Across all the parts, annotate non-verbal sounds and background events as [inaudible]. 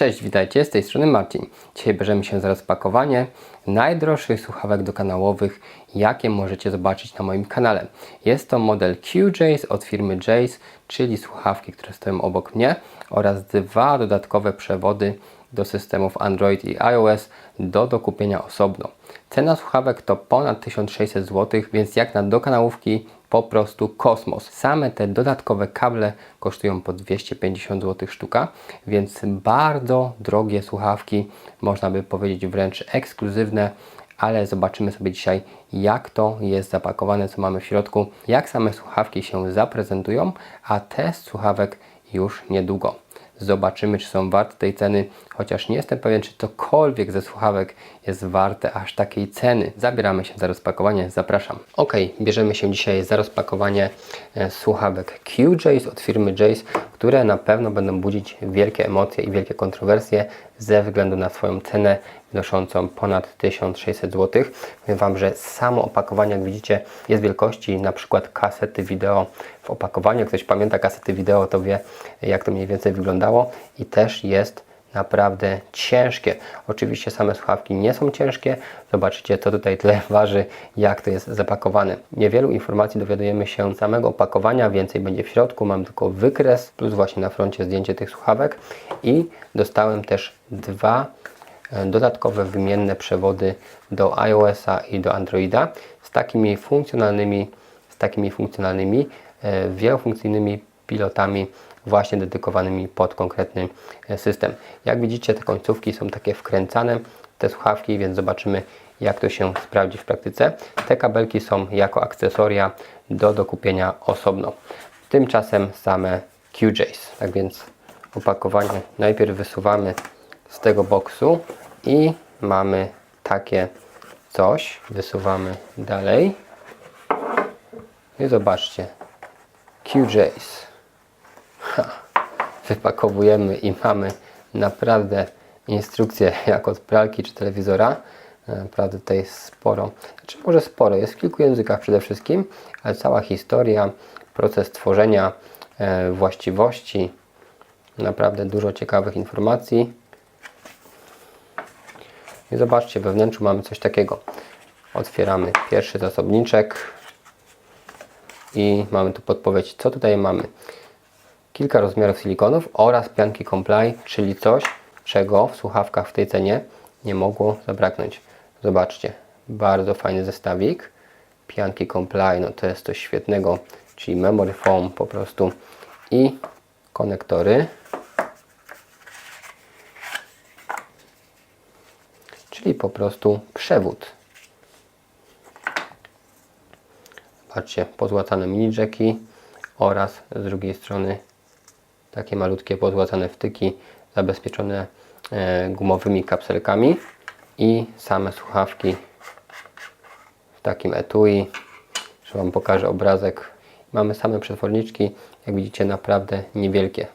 Cześć, witajcie, z tej strony Marcin. Dzisiaj bierzemy się za rozpakowanie najdroższych słuchawek dokanałowych, jakie możecie zobaczyć na moim kanale. Jest to model QJace od firmy Jace, czyli słuchawki, które stoją obok mnie oraz dwa dodatkowe przewody do systemów Android i iOS do dokupienia osobno. Cena słuchawek to ponad 1600 zł, więc jak na dokanałówki po prostu kosmos. Same te dodatkowe kable kosztują po 250 zł sztuka, więc bardzo drogie słuchawki, można by powiedzieć wręcz ekskluzywne, ale zobaczymy sobie dzisiaj jak to jest zapakowane, co mamy w środku, jak same słuchawki się zaprezentują, a test słuchawek już niedługo. Zobaczymy, czy są warte tej ceny, chociaż nie jestem pewien, czy cokolwiek ze słuchawek jest warte aż takiej ceny. Zabieramy się za rozpakowanie, zapraszam. Ok, bierzemy się dzisiaj za rozpakowanie e, słuchawek QJace od firmy Jace, które na pewno będą budzić wielkie emocje i wielkie kontrowersje ze względu na swoją cenę wynoszącą ponad 1600 zł. Powiem Wam, że samo opakowanie, jak widzicie, jest wielkości na przykład kasety wideo w opakowaniu. Jak ktoś pamięta kasety wideo, to wie, jak to mniej więcej wyglądało i też jest naprawdę ciężkie. Oczywiście same słuchawki nie są ciężkie. Zobaczycie, co tutaj tyle [laughs] waży, jak to jest zapakowane. Niewielu informacji dowiadujemy się z samego opakowania, więcej będzie w środku. Mam tylko wykres, plus właśnie na froncie zdjęcie tych słuchawek i dostałem też dwa e, dodatkowe wymienne przewody do iOS-a i do Androida z takimi funkcjonalnymi, z takimi funkcjonalnymi, e, wielofunkcyjnymi pilotami właśnie dedykowanymi pod konkretny e, system. Jak widzicie, te końcówki są takie wkręcane, te słuchawki, więc zobaczymy, jak to się sprawdzi w praktyce. Te kabelki są jako akcesoria do dokupienia osobno. Tymczasem same QJace. Tak więc opakowanie najpierw wysuwamy z tego boksu i mamy takie coś. Wysuwamy dalej. I zobaczcie. QJace [laughs] wypakowujemy i mamy naprawdę instrukcję jak od pralki czy telewizora. E, naprawdę tutaj jest sporo, znaczy może sporo, jest w kilku językach przede wszystkim, ale cała historia, proces tworzenia e, właściwości, naprawdę dużo ciekawych informacji. I zobaczcie, we wnętrzu mamy coś takiego. Otwieramy pierwszy zasobniczek i mamy tu podpowiedź, co tutaj mamy kilka rozmiarów silikonów oraz pianki Comply, czyli coś, czego w słuchawkach w tej cenie nie mogło zabraknąć. Zobaczcie, bardzo fajny zestawik. Pianki Comply, no to jest coś świetnego, czyli memory foam po prostu i konektory. Czyli po prostu przewód. Patrzcie, pozłacane mini jacki oraz z drugiej strony takie malutkie pozłacane wtyki zabezpieczone e, gumowymi kapselkami i same słuchawki w takim etui. Że Wam pokażę obrazek. Mamy same przetworniczki, jak widzicie naprawdę niewielkie.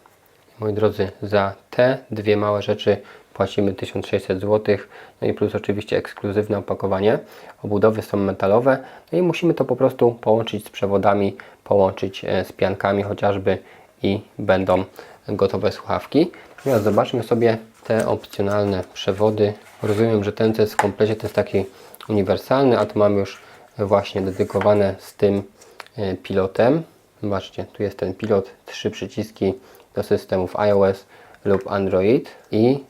Moi drodzy, za te dwie małe rzeczy płacimy 1600 zł, no i plus oczywiście ekskluzywne opakowanie. Obudowy są metalowe, no i musimy to po prostu połączyć z przewodami, połączyć e, z piankami chociażby i będą gotowe słuchawki. Teraz zobaczmy sobie te opcjonalne przewody. Rozumiem, że ten co jest w komplecie to jest taki uniwersalny, a tu mamy już właśnie dedykowane z tym e, pilotem. Zobaczcie, tu jest ten pilot, trzy przyciski do systemów iOS lub Android i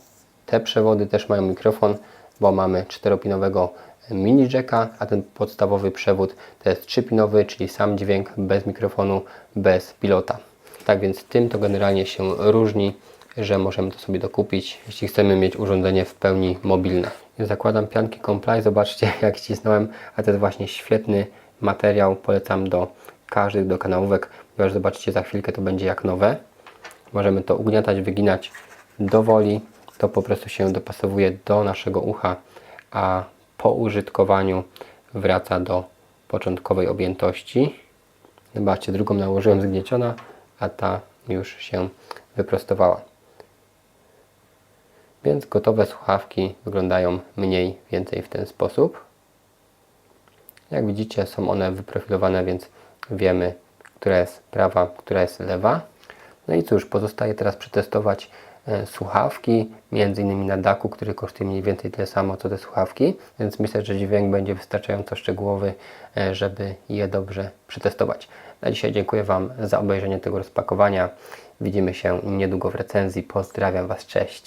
te przewody też mają mikrofon, bo mamy czteropinowego mini jacka, a ten podstawowy przewód to jest trzypinowy, czyli sam dźwięk bez mikrofonu, bez pilota. Tak więc tym to generalnie się różni, że możemy to sobie dokupić, jeśli chcemy mieć urządzenie w pełni mobilne. Zakładam pianki Comply, zobaczcie [laughs] jak ścisnąłem, a to jest właśnie świetny materiał, polecam do każdych do kanałówek, ponieważ zobaczycie za chwilkę to będzie jak nowe. Możemy to ugniatać, wyginać dowoli, to po prostu się dopasowuje do naszego ucha, a po użytkowaniu wraca do początkowej objętości. Zobaczcie, drugą nałożyłem zgnieciona, a ta już się wyprostowała. Więc gotowe słuchawki wyglądają mniej więcej w ten sposób. Jak widzicie są one wyprofilowane, więc wiemy, która jest prawa, która jest lewa. No i cóż, pozostaje teraz przetestować słuchawki, między innymi na daku, który kosztuje mniej więcej tyle samo co te słuchawki, więc myślę, że dźwięk będzie wystarczająco szczegółowy, e, żeby je dobrze przetestować. Na dzisiaj dziękuję Wam za obejrzenie tego rozpakowania. Widzimy się niedługo w recenzji. Pozdrawiam Was, cześć.